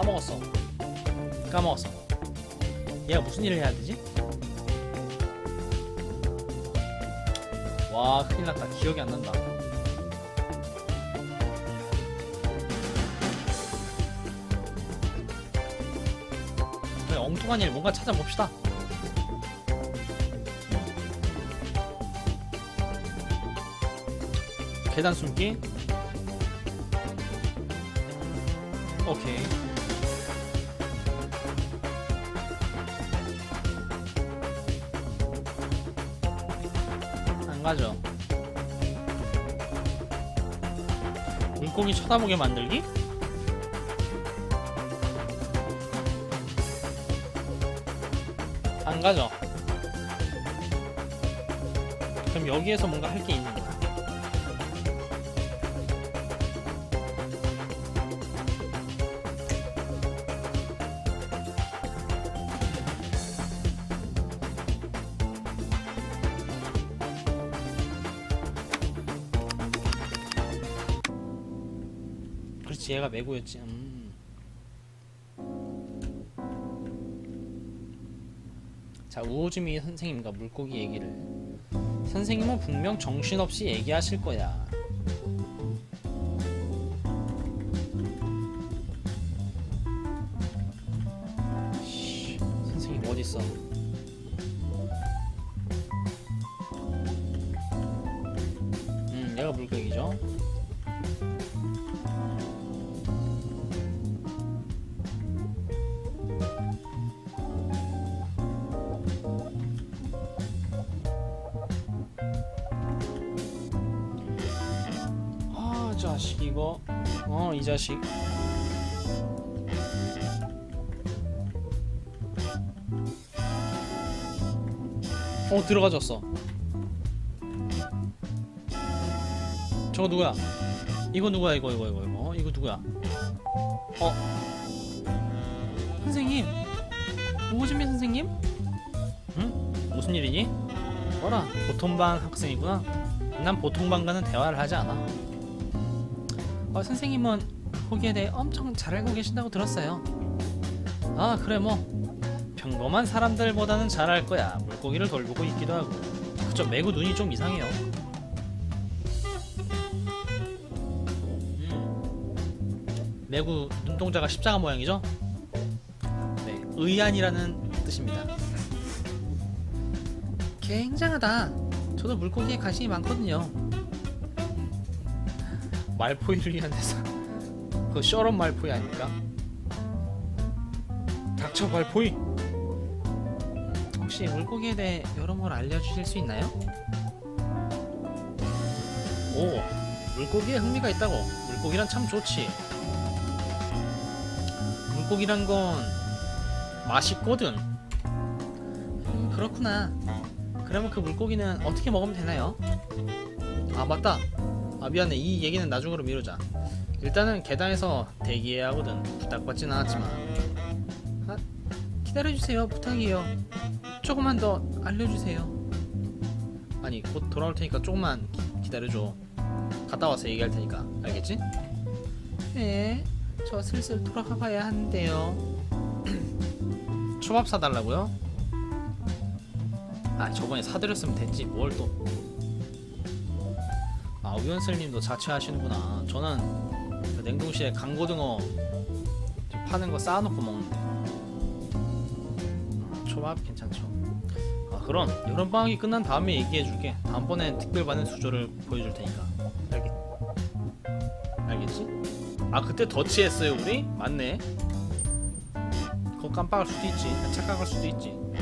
까먹었어. 까먹었어. 얘가 무슨 일을 해야 되지? 와 큰일 났다. 기억이 안 난다. 그래, 엉뚱한 일 뭔가 찾아봅시다. 계단 숨기. 오케이. 물고기 쳐다보게 만들기? 안 가죠. 그럼 여기에서 뭔가 할 게 있는 메고였지. 음. 자 우호즈미 선생님과 물고기 얘기를 선생님은 분명 정신없이 얘기하실 거야. 씨, 선생님 어디 있어? 음, 얘가 물고기죠. 이 자식. 어 들어가졌어. 저거 누구야? 이거 누구야? 이거 이거 이거 이거. 어, 이거 누구야? 어. 선생님. 오즈미 선생님? 응? 무슨 일이니? 뭐라. 보통반 학생이구나. 난 보통반과는 대화를 하지 않아. 어, 선생님은 거기에 대해 엄청 잘 알고 계신다고 들었어요. 아 그래 뭐 평범한 사람들보다는 잘 알 거야. 물고기를 돌보고 있기도 하고. 그쵸 매구 눈이 좀 이상해요. 음. 매구 눈동자가 십자가 모양이죠? 네, 의안이라는 뜻입니다. 굉장하다. 저도 물고기에 관심이 많거든요. 말포이를 위한 대사 그 셔런 말포이 아닙니까? 닥쳐 말포이? 혹시 물고기에 대해 여러모로 알려주실 수 있나요? 오 물고기에 흥미가 있다고. 물고기란 참 좋지. 물고기란 건 맛있거든. 음, 그렇구나. 그러면 그 물고기는 어떻게 먹으면 되나요? 아 맞다. 아 미안해. 이 얘기는 나중으로 미루자 일단은 계단에서 대기해야 하거든 부탁받진 않았지만. 아, 기다려주세요 부탁이에요. 조금만 더 알려주세요. 아니 곧 돌아올 테니까 조금만 기, 기다려줘. 갔다 와서 얘기할 테니까 알겠지? 네저 슬슬 돌아가 봐야 하는데요. 초밥 사달라고요? 아 저번에 사드렸으면 됐지. 뭘또. 아 우연슬님도 자취하시는구나. 저는 그 냉동실에 강고등어 좀 파는 거 쌓아놓고 먹는데 아, 초밥 괜찮죠. 아 그럼 여름 방학이 끝난 다음에 얘기해줄게. 다음번엔 특별반응 수조를 보여줄 테니까. 알겠? 알겠지? 아 그때 더치했어요 우리? 맞네. 그거 깜빡할 수도 있지. 착각할 수도 있지. 음.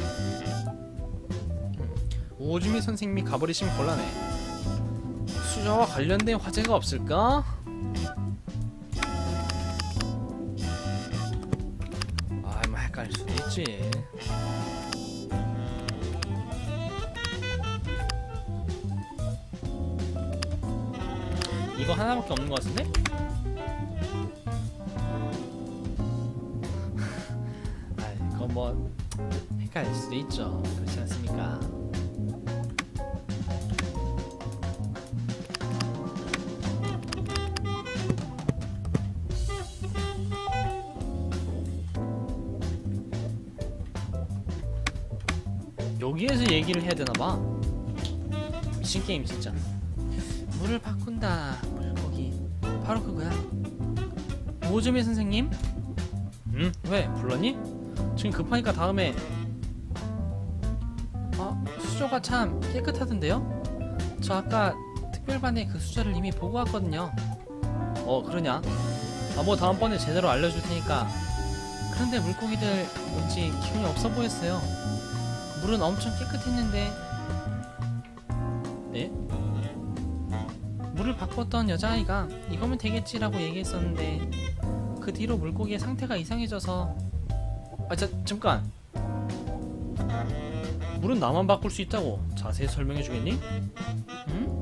오주미 선생님이 가버리시면 곤란해. 수저와 관련된 화제가 없을까? 있지. 이거 하나밖에 없는 것 같은데? 아, 이거 뭐 헷갈릴 수도 있죠. 그렇지 않습니까? 미친 게임 진짜 물을 바꾼다 물고기 바로 그거야 오즈미 선생님? 응? 왜? 불렀니? 지금 급하니까 다음에 아 수조가 참 깨끗하던데요? 저 아까 특별반에 그 수조를 이미 보고 왔거든요 어 그러냐? 아 뭐 다음번에 제대로 알려줄 테니까 그런데 물고기들 왠지 기운이 없어 보였어요 물은 엄청 깨끗했는데 네? 물을 바꿨던 여자아이가 이거면 되겠지라고 얘기했었는데 그 뒤로 물고기의 상태가 이상해져서 아 자, 잠깐 물은 나만 바꿀 수 있다고 자세히 설명해 주겠니? 응?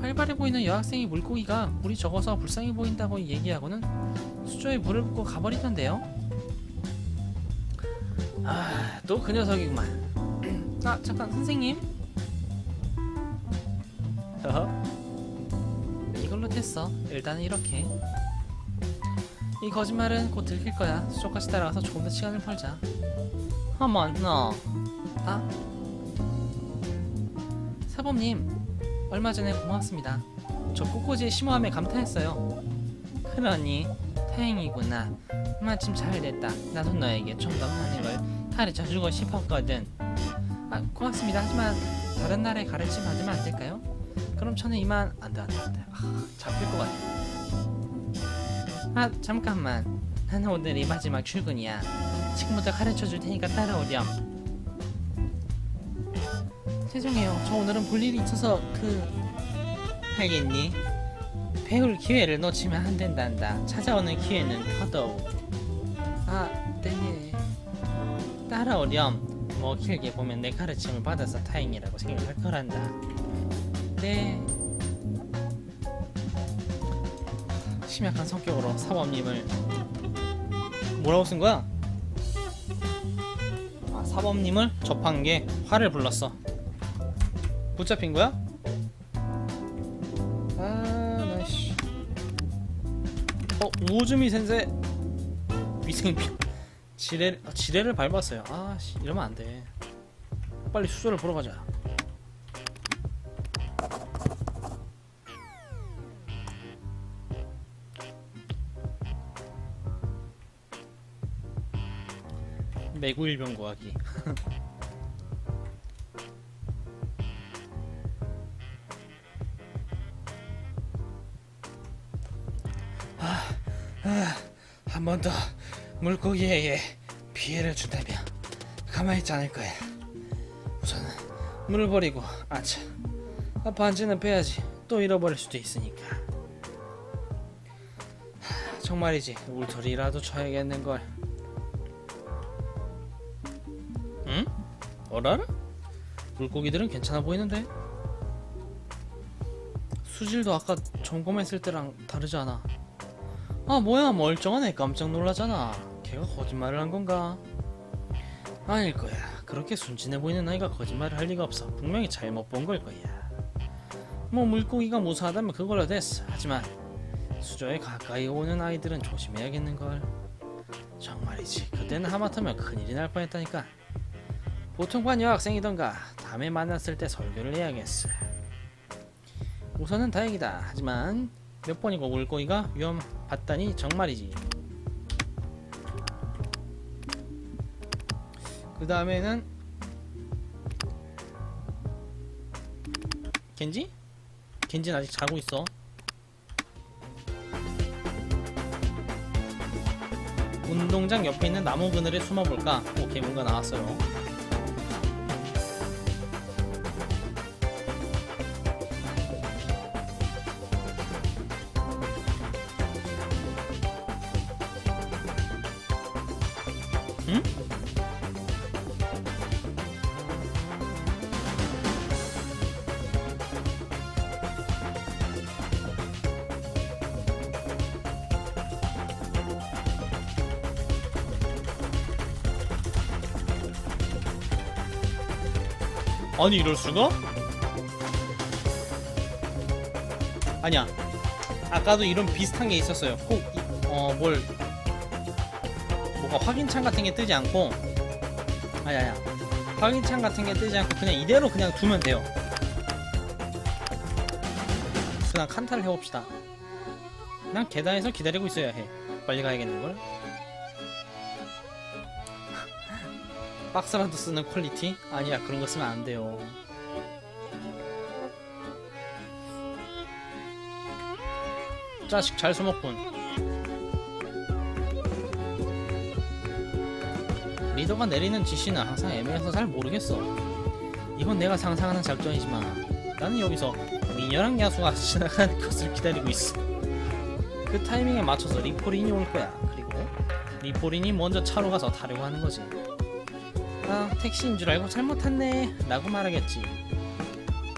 활발해 보이는 여학생이 물고기가 물이 적어서 불쌍해 보인다고 얘기하고는 수조에 물을 붓고 가버리던데요 아, 또 그 녀석이구만. 아, 잠깐 선생님. 이걸로 됐어. 일단은 이렇게. 이 거짓말은 곧 들킬 거야. 수족까지 따라가서 조금 더 시간을 벌자. 어머, 너. 아? 사범님, 얼마 전에 고맙습니다. 저 꽃꽂이의 심오함에 감탄했어요. 그러니 다행이구나. 마침 잘 됐다. 나도 너에게 좀더 많은 걸 가르쳐주고 싶었거든. 아, 고맙습니다. 하지만 다른 날에 가르침 받으면 안 될까요? 그럼 저는 이만 안돼 안돼 안돼. 아, 잡힐 것 같아. 아 잠깐만. 나는 오늘이 마지막 출근이야. 지금부터 가르쳐 줄 테니까 따라오렴. 죄송해요. 저 오늘은 볼 일이 있어서 그 알겠니? 배울 기회를 놓치면 안 된단다. 찾아오는 기회는 더더욱. 아, 네. 따라오렴. 뭐 길게 보면 내 가르침을 받아서 다행이라고 생각할 거란다. 네. 심약한 성격으로 사범님을 뭐라고 쓴 거야? 아, 사범님을 접한 게 화를 불렀어. 붙잡힌 거야? 아, 나씨. 어, 우즈미 센세 위생병 지뢰 아, 지뢰를 밟았어요. 아, 씨, 이러면 안 돼. 빨리 수조를 보러 가자. 매구일병 구하기. 한 번 더 물고기에게 피해를 준다면 가만히 있지 않을 거야. 우선은 물을 버리고 아차. 아, 반지는 빼야지. 또 잃어버릴 수도 있으니까. 하, 정말이지. 울터리라도 쳐야겠는 걸. 어라라? 물고기들은 괜찮아 보이는데? 수질도 아까 점검했을 때랑 다르지 않아. 아 뭐야 멀쩡하네. 깜짝 놀라잖아. 걔가 거짓말을 한 건가? 아닐 거야. 그렇게 순진해 보이는 아이가 거짓말을 할 리가 없어. 분명히 잘못 본 걸 거야. 뭐 물고기가 무사하다면 그걸로 됐어. 하지만 수조에 가까이 오는 아이들은 조심해야겠는걸. 정말이지. 그때는 하마터면 큰일이 날 뻔했다니까 보통 반 여학생이던가 다음에 만났을 때 설교를 해야겠어 우선은 다행이다 하지만 몇 번이고 물고기가 위험 받다니 정말이지. 그 다음에는 겐지? 겐지는 아직 자고 있어. 운동장 옆에 있는 나무 그늘에 숨어볼까? 오케이 뭔가 나왔어요. 아니 이럴 수가? 아니야. 아까도 이런 비슷한 게 있었어요. 꼭 어 뭘 뭐가 확인창 같은 게 뜨지 않고 아니야 확인창 같은 게 뜨지 않고 그냥 이대로 그냥 두면 돼요. 그냥 칸타를 해봅시다. 그냥 계단에서 기다리고 있어야 해. 빨리 가야겠는걸? 박스라도 쓰는 퀄리티? 아니야 그런 거 쓰면 안 돼요. 자식 잘 숨었군. 리더가 내리는 지시는 항상 애매해서 잘 모르겠어. 이건 내가 상상하는 작전이지만 나는 여기서 미녀랑 야수가 지나가는 것을 기다리고 있어. 그 타이밍에 맞춰서 리포린이 올 거야. 그리고 리포린이 먼저 차로 가서 타려고 하는 거지. 아, 택시인 줄 알고 잘못 탔네. 라고 말하겠지.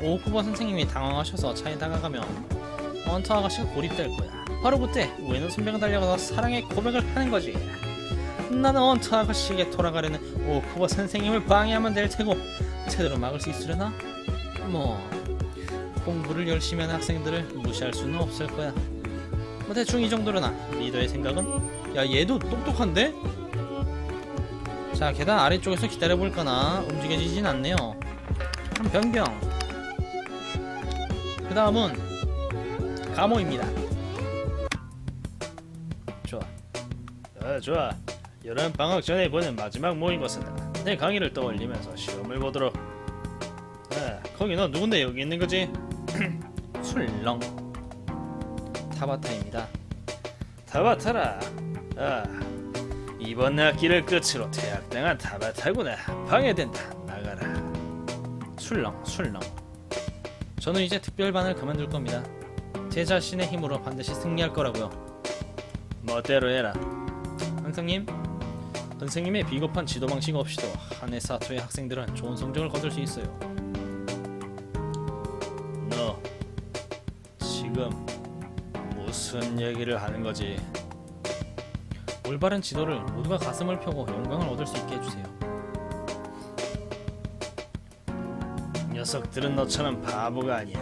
오후버 선생님이 당황하셔서 차에 다가가면 언터 아가씨가 고립될 거야. 바로 그때 우에노 선배가 달려가서 사랑의 고백을 하는 거지. 나는 언터 아가씨에게 돌아가려는 오쿠버 선생님을 방해하면 될 테고 제대로 막을 수 있으려나? 뭐 공부를 열심히 하는 학생들을 무시할 수는 없을 거야. 뭐 대충 이 정도로나 리더의 생각은? 야 얘도 똑똑한데? 자 계단 아래쪽에서 기다려볼까나 움직여지진 않네요. 그럼 변경. 그 다음은 감호입니다. 좋아. 아, 좋아. 여름 방학 전에 보는 마지막 모의고사다. 내 강의를 떠올리면서 시험을 보도록. 아, 거기 너 누군데 여기 있는 거지? 술렁. 타바타입니다. 타바타라. 아, 이번 학기를 끝으로 퇴학당한 타바타구나. 방해된다. 나가라. 술렁, 술렁. 저는 이제 특별반을 그만둘 겁니다. 제 자신의 힘으로 반드시 승리할 거라고요. 멋대로 해라. 선생님, 선생님의 비겁한 지도 방식 없이도 하네사토의 학생들은 좋은 성적을 거둘 수 있어요. 너 지금 무슨 얘기를 하는 거지? 올바른 지도를 모두가 가슴을 펴고 영광을 얻을 수 있게 해주세요. 녀석들은 너처럼 바보가 아니야.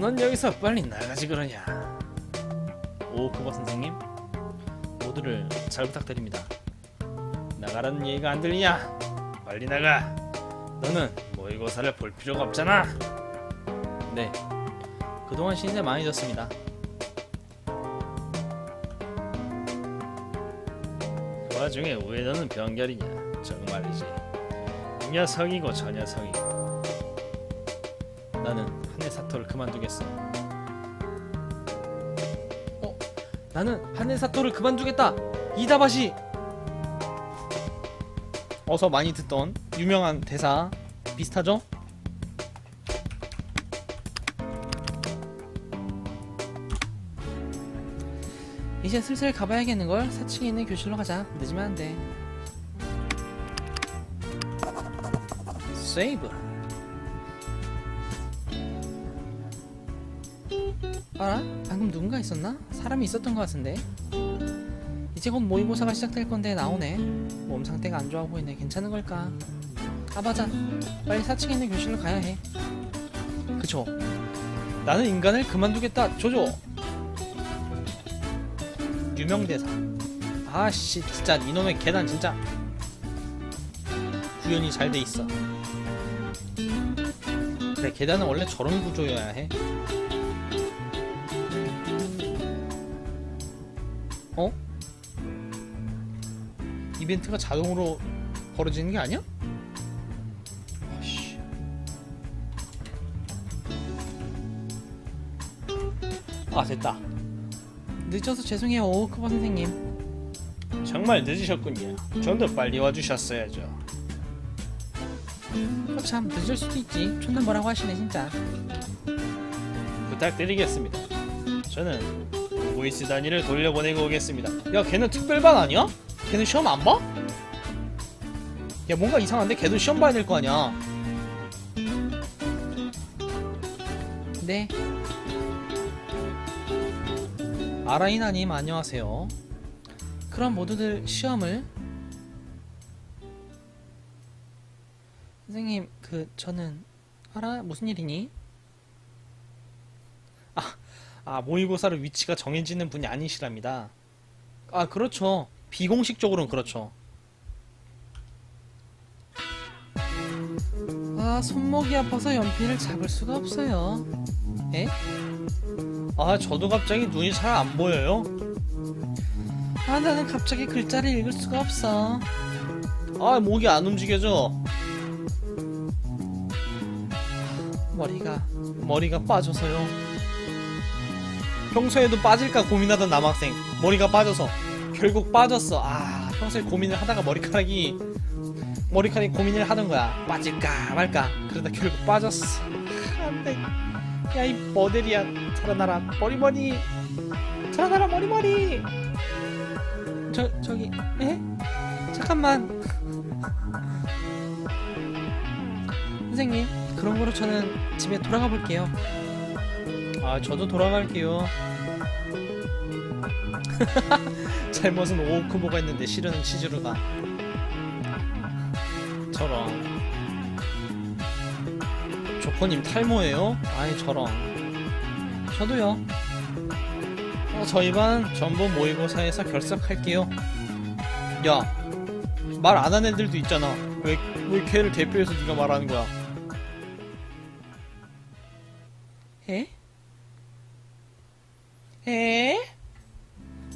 넌 여기서 빨리 나가지 그러냐? 오쿠버 선생님, 모두를 잘 부탁드립니다. 나가라는 얘기가 안 들리냐? 빨리 나가. 너는 모의고사를 볼 필요가 없잖아. 네. 그동안 신세 많이 졌습니다. 그 와중에 왜 너는 병결이냐? 정말이지. 이 녀석이고 저 녀석이고. 나는 하네사토를 그만두겠어. 어? 나는 하네사토를 그만두겠다. 이다바시. 어서 많이 듣던 유명한 대사 비슷하죠? 이제 슬슬 가봐야겠는걸? 4층에 있는 교실로 가자. 늦으면 안 돼. 세이브. 봐라, 방금 누군가 있었나? 사람이 있었던 것 같은데. 이제 곧 모의고사가 시작될 건데 나오네. 몸 상태가 안 좋아 보이네. 괜찮은 걸까? 아 맞아. 빨리 4층에 있는 교실로 가야 해. 그쵸. 나는 인간을 그만두겠다. 조조. 유명 대사. 아씨 진짜 이놈의 계단 진짜 구현이 잘 돼 있어. 그래 계단은 원래 저런 구조여야 해. 어? 이벤트가 자동으로 벌어지는 게 아니야? 아씨. 아 됐다. 늦어서 죄송해요 오크바 선생님. 정말 늦으셨군요. 좀 더 빨리 와주셨어야죠. 어, 참 늦을 수도 있지. 존나 뭐라고 하시네 진짜. 부탁드리겠습니다. 저는 보이스 단위를 돌려보내고 오겠습니다. 야 걔는 특별반 아니야? 걔는 시험 안 봐? 야 뭔가 이상한데 걔도 시험 봐야 될 거 아니야. 네. 아라이나님 안녕하세요. 그럼 모두들 시험을 선생님 그 저는 알아 무슨 일이니? 아, 아 모의고사로 위치가 정해지는 분이 아니시랍니다. 아 그렇죠. 비공식적으로는 그렇죠. 아 손목이 아파서 연필을 잡을 수가 없어요. 에? 아 저도 갑자기 눈이 잘 안 보여요. 아 나는 갑자기 글자를 읽을 수가 없어. 아 목이 안 움직여져. 머리가 머리가 빠져서요. 평소에도 빠질까 고민하던 남학생 머리가 빠져서 결국 빠졌어. 아 평소에 고민을 하다가 머리카락이 머리카락이 고민을 하던 거야. 빠질까 말까. 그러다 결국 빠졌어. 아, 안돼. 야이 모델이야. 살아나라 머리머리. 살아나라 머리머리. 저 저기 에? 잠깐만. 선생님 그런 거로 저는 집에 돌아가 볼게요. 아 저도 돌아갈게요. 잘못은 오크보가 있는데 실은 치즈루가. 저런. 조커님 탈모예요? 아이 저런. 저도요. 어, 저희 반 전부 모의고사에서 결석할게요. 야, 말안 하는 애들도 있잖아. 왜, 왜 걔를 대표해서 네가 말하는 거야? 에? 에?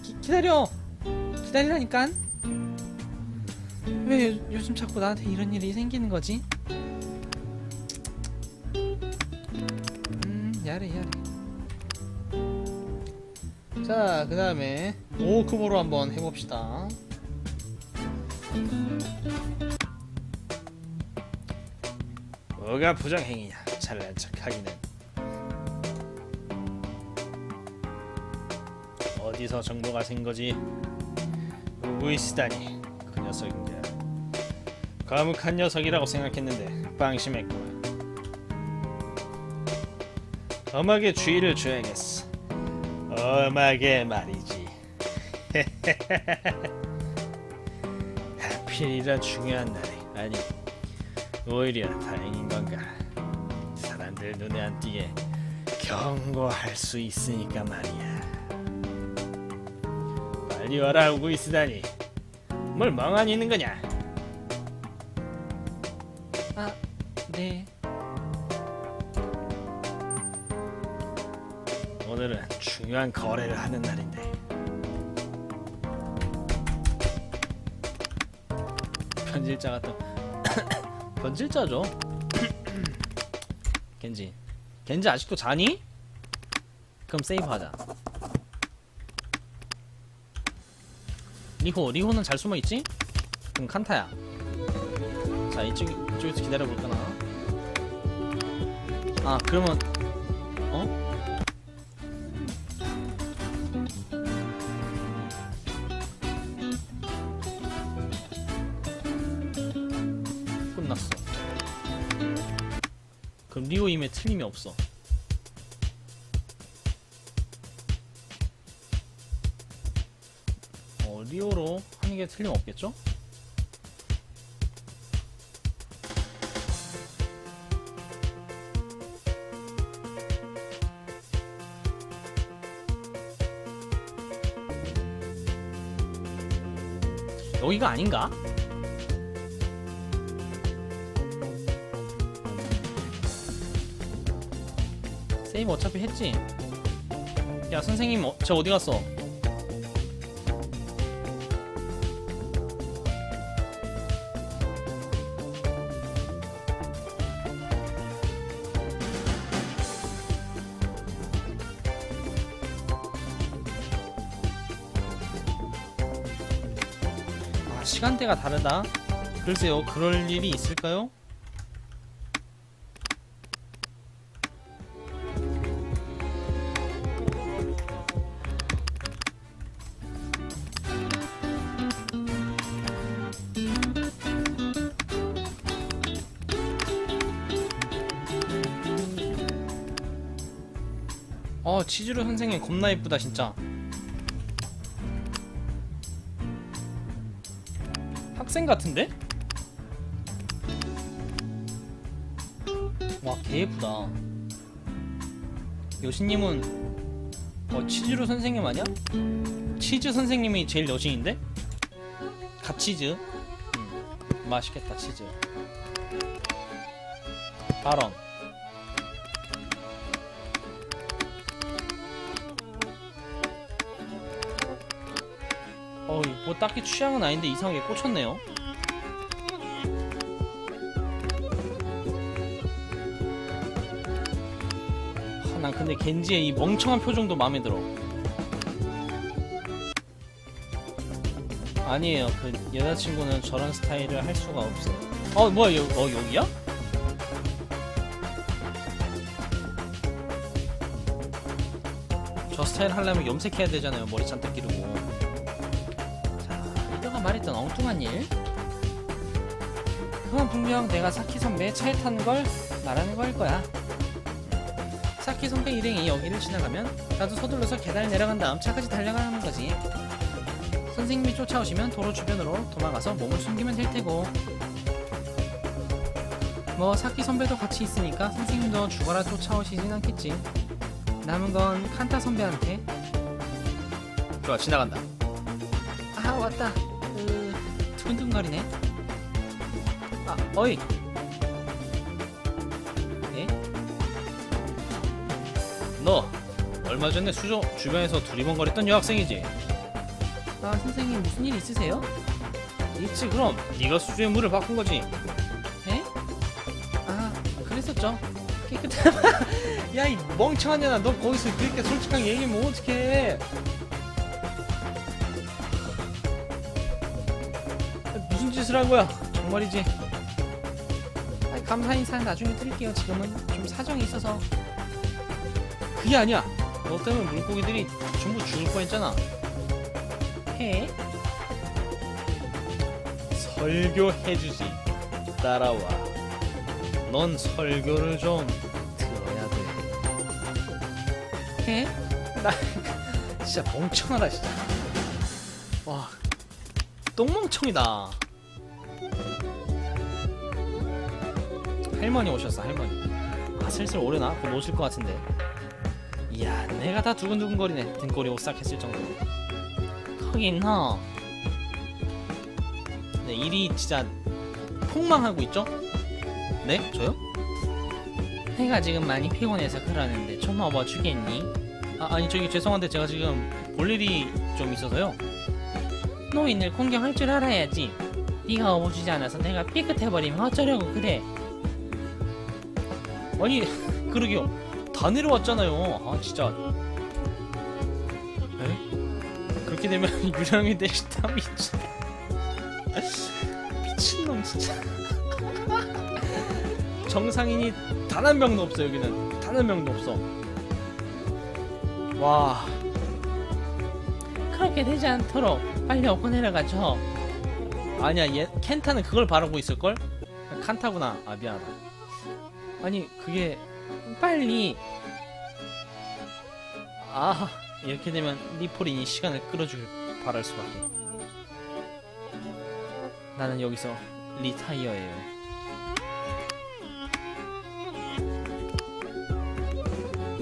기, 기다려. 기다리라니까. 왜 요, 요즘 자꾸 나한테 이런 일이 생기는 거지? 야래 야래. 자, 그 다음에 오크보로 한번 해봅시다. 뭐가 부정행위냐? 잘난 척하기는. 어디서 정보가 생 거지? 우이스다니 그 녀석인가? 과묵한 녀석이라고 생각했는데 방심했구 엄하게 주의를 줘야겠어. 엄하게 말이지. 하필 이런 중요한 날에 아니 오히려 다행인 건가? 사람들 눈에 안 띄게 경고할 수 있으니까 말이야. 빨리 와라 오고 있으다니. 뭘 멍하니 있는 거냐? 중요한 거래를 하는 날인데. 편집자가 또 편집자죠? 겐지. 겐지 아직도 자니? 그럼 세이브하자. 리호 리호는 잘 숨어있지? 그럼 칸타야. 자 이쪽, 이쪽에서 기다려볼까나? 아 그러면 틀림이 없어. 어, 리오로 하는 게 틀림 없겠죠? 여기가 아닌가? 세이브 어차피 했지? 야 선생님 어, 저 어디 갔어? 아 시간대가 다르다? 글쎄요 그럴 일이 있을까요? 어 치즈루 선생님 겁나 예쁘다 진짜 학생 같은데? 와개 예쁘다 여신님은 어 치즈루 선생님 아니야? 치즈 선생님이 제일 여신인데? 갓치즈 음, 맛있겠다 치즈 발언. 어, 뭐 딱히 취향은 아닌데 이상하게 꽂혔네요. 아, 난 근데 겐지의 이 멍청한 표정도 마음에 들어. 아니에요. 그 여자친구는 저런 스타일을 할 수가 없어요. 어, 뭐야, 여, 어, 여기야? 저 스타일 하려면 염색해야 되잖아요. 머리 잔뜩 기르고. 말했던 엉뚱한 일. 그건 분명 내가 사키 선배의 차에 타는 걸 말하는 거일 거야. 사키 선배 일행이 여기를 지나가면 나도 서둘러서 계단을 내려간 다음 차까지 달려가는 거지. 선생님이 쫓아오시면 도로 주변으로 도망가서 몸을 숨기면 될 테고. 뭐 사키 선배도 같이 있으니까 선생님도 죽어라 쫓아오시진 않겠지. 남은 건 칸타 선배한테. 좋아 지나간다. 아 왔다. 으 두근두근거리네. 아 어이. 예? 너 얼마 전에 수조 주변에서 두리번거렸던 여학생이지? 아 선생님 무슨 일 있으세요? 있지 그럼 네가 수조의 물을 바꾼 거지. 에? 아 그랬었죠. 깨끗한. 야이 멍청한 년아 너 거기서 그렇게 솔직하게 얘기하면 어떡해 짓을 한 거야 정말이지 아이, 감사 인사는 나중에 드릴게요 지금은 좀 사정이 있어서 그게 아니야 너 때문에 물고기들이 전부 죽을 뻔했잖아 해? 설교해주지 따라와 넌 설교를 좀 들어야 돼. 해? 나 진짜 멍청하다 진짜. 와, 똥멍청이다. 할머니 오셨어 할머니. 아 슬슬 오려나? 곧 오실 것 같은데. 이야, 내가 다 두근두근거리네. 등골이 오싹했을 정도로. 하긴 하. 네, 일이 진짜 폭망하고 있죠? 네? 저요? 해가 지금 많이 피곤해서 그러는데 좀 업어주겠니? 아, 아니 저기 죄송한데 제가 지금 볼 일이 좀 있어서요 노인을 공경할 줄 알아야지 네가 업어주지 않아서 내가 삐끗해버리면 어쩌려고 그래 아니 그러게요. 다 내려왔잖아요. 아 진짜. 에? 그렇게 되면 유령이 되시다 미친 미친놈 진짜. 정상인이 단 한 명도 없어 여기는. 단 한 명도 없어. 와. 그렇게 되지 않도록 빨리 업고 내려가죠. 아니야 얘 켄타는 그걸 바라고 있을걸? 칸타구나. 아 미안하다 아니 그게 빨리 아 이렇게 되면 리포린이 시간을 끌어줄 바랄 수밖에 나는 여기서 리타이어예요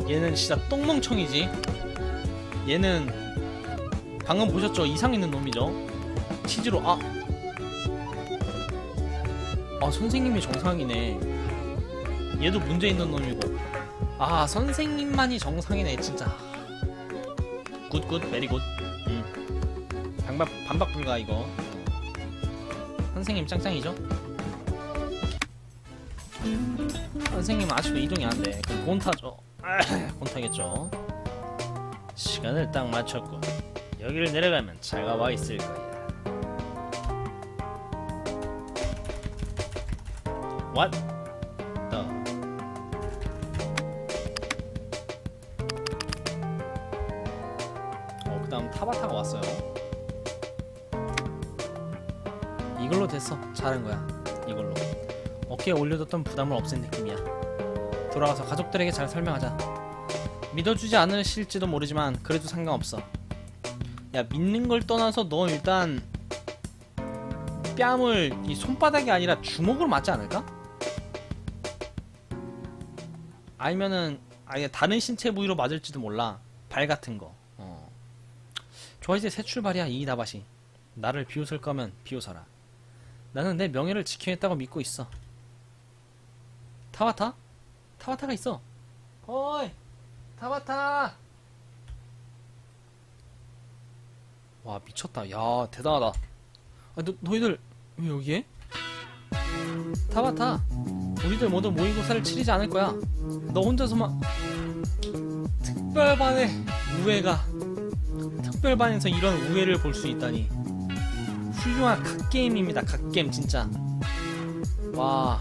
얘는 진짜 똥멍청이지. 얘는 방금 보셨죠? 이상 있는 놈이죠. 치즈로 아. 아 선생님이 정상이네. 얘도 문제 있는 놈이고. 아 선생님만이 정상이네 진짜. 굿굿 베리 굿. 음. 반박 반박 불가 이거. 선생님 짱짱이죠? 선생님 아직도 이동이 안 돼. 그럼 곤타죠. 곤타겠죠. 시간을 딱 맞췄고 여기를 내려가면 차가 와 있을 거야. What? 됐어. 잘한 거야. 이걸로. 어깨에 올려뒀던 부담을 없앤 느낌이야. 돌아가서 가족들에게 잘 설명하자. 믿어주지 않으실지도 모르지만 그래도 상관없어. 야 믿는 걸 떠나서 너 일단 뺨을 이 손바닥이 아니라 주먹으로 맞지 않을까? 아니면은 아예 다른 신체 부위로 맞을지도 몰라. 발 같은 거. 어. 좋아 이제 새 출발이야 이이다바시. 나를 비웃을 거면 비웃어라. 나는 내 명예를 지키겠다고 믿고 있어. 타바타? 타바타가 있어. 어이 타바타 와 미쳤다. 야 대단하다. 아, 너 너희들 왜 여기에? 타바타. 우리들 모두 모의고사를 치르지 않을 거야. 너 혼자서만 특별반의 우애가 특별반에서 이런 우애를 볼 수 있다니 훌륭한 갓게임입니다. 갓게임 진짜. 와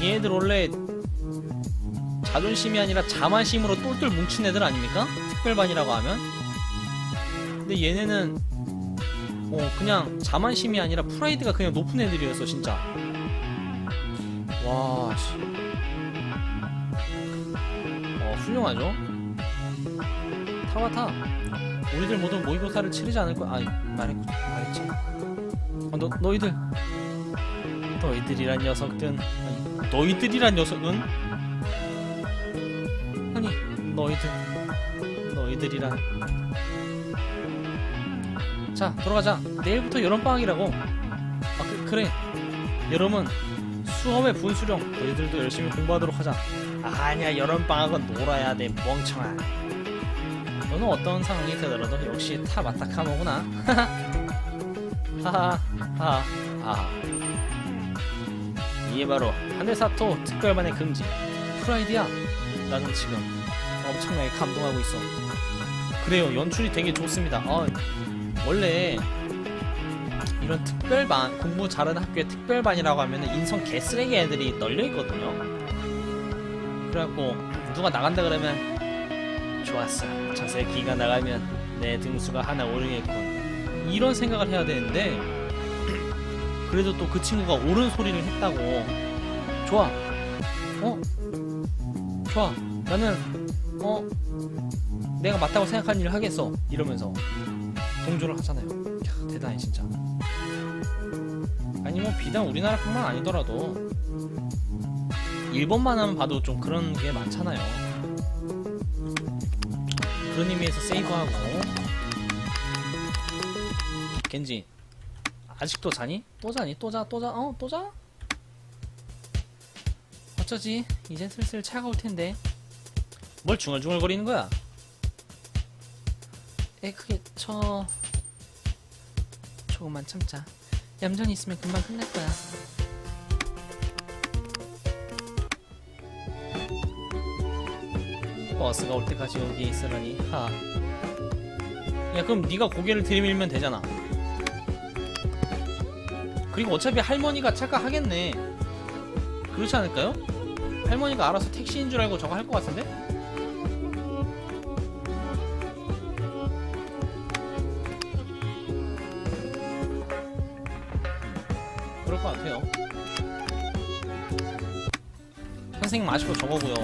얘네들 원래 자존심이 아니라 자만심으로 똘똘 뭉친 애들 아닙니까? 특별반이라고 하면 근데 얘네는 어 그냥 자만심이 아니라 프라이드가 그냥 높은 애들이었어 진짜 와 씨. 어 훌륭하죠 타와 타 우리들 모두 모의고사를 치르지 않을 거야 아 말했, 말 했지. 어, 너, 너희들. 너희들이란 녀석들은 아니 너희들이란 녀석은? 아니 너희들 너희들이란. 자 돌아가자. 내일부터 여름방학이라고. 아 그, 그래. 여름은 수험의 분수령. 너희들도 열심히 공부하도록 하자. 아니야 여름방학은 놀아야 돼 멍청아. 너는 어떤 상황이 되더라도 역시 타 마타카모구나 하하 하하. 하하 이게 바로 하늘사토 특별반의 긍지. 프라이드야? 나는 지금 엄청나게 감동하고 있어. 그래요. 연출이 되게 좋습니다. 어, 원래 이런 특별반 공부 잘하는 학교에 특별반이라고 하면 인성 개쓰레기 애들이 널려 있거든요. 그래갖고 누가 나간다 그러면 좋았어. 저 새끼가 나가면 내 등수가 하나 오르겠군 이런 생각을 해야 되는데 그래도 또 그 친구가 옳은 소리를 했다고. 좋아. 어? 좋아. 나는 어? 내가 맞다고 생각하는 일을 하겠어. 이러면서 동조를 하잖아요. 야, 대단해 진짜. 아니 뭐 비단 우리나라뿐만 아니더라도 일본만 하면 봐도 좀 그런 게 많잖아요. 그런 의미에서 세이브하고 겐지 아직도 자니? 또 자니? 또 자? 또 자? 어? 또 자? 어쩌지? 이제 슬슬 차가 올 텐데 뭘 중얼중얼거리는 거야? 에 그게 저 조금만 참자 얌전히 있으면 금방 끝날 거야 버스가 올 때까지 여기에 있으라니 하 야 그럼 네가 고개를 들이밀면 되잖아 그리고 어차피 할머니가 착각하겠네 그렇지 않을까요? 할머니가 알아서 택시인 줄 알고 저거 할 것 같은데? 그럴 것 같아요. 선생님 아쉽고 저거고요.